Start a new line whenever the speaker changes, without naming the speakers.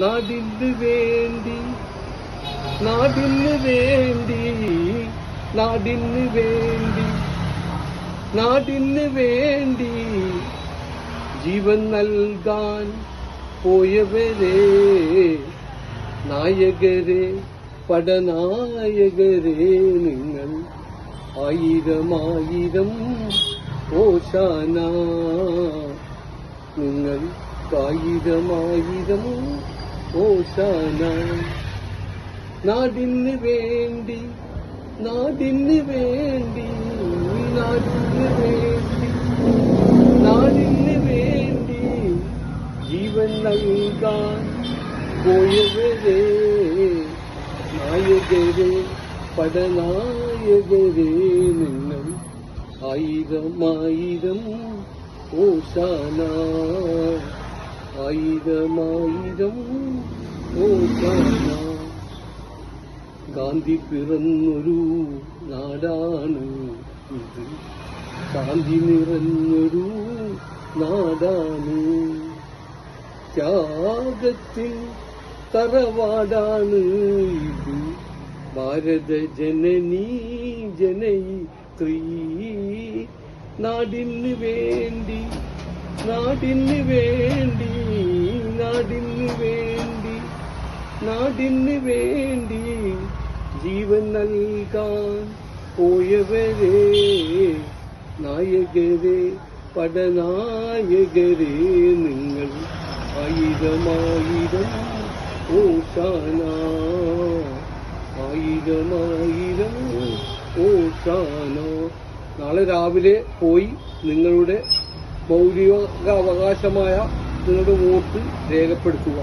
നാടിന് വേണ്ടി നാടിന് വേണ്ടി നാടിന് വേണ്ടി നാടിന് വേണ്ടി ജീവൻ നൽകാൻ പോയവരെ നായകരെ പടനായകരെ നിങ്ങൾ ആയിരം ആയിരം ഓശാന നിങ്ങൾ ആയിരം ആയിരം ഓശാന നാടിന് വേണ്ടി നാടിന് വേണ്ടി നാടിന് വേണ്ടി നാടിന് വേണ്ടി ജീവൻ നൽകാൻ പോയവരെ നായകരെ പടനായകരെ നിങ്ങൾ ആയിരം ആയിരം ഓശാന ആയിരം ആയിരം ഓശാന ഗാന്ധി പിറന്നൊരു നാടാണ് ഇത്. ശാന്തി നിറഞ്ഞൊരു നാടാണ്. ത്യാഗത്തിൻ തറവാടാണ് ഇത്. ഭാരത ജനനീ ജനയിത്രീ നാടിന് വേണ്ടി നാടിന് വേണ്ടി നാടിന് വേണ്ടി നാടിന് വേണ്ടി ജീവൻ നൽകാൻ പോയവരെ നായകരെ പടനായകരെ നിങ്ങൾ ആയിരമായിരം ഓശാന ആയിരമായിരം ഓശാന. നാളെ രാവിലെ പോയി നിങ്ങളുടെ മൗലിക നിങ്ങളുടെ വോട്ട് രേഖപ്പെടുത്തുക.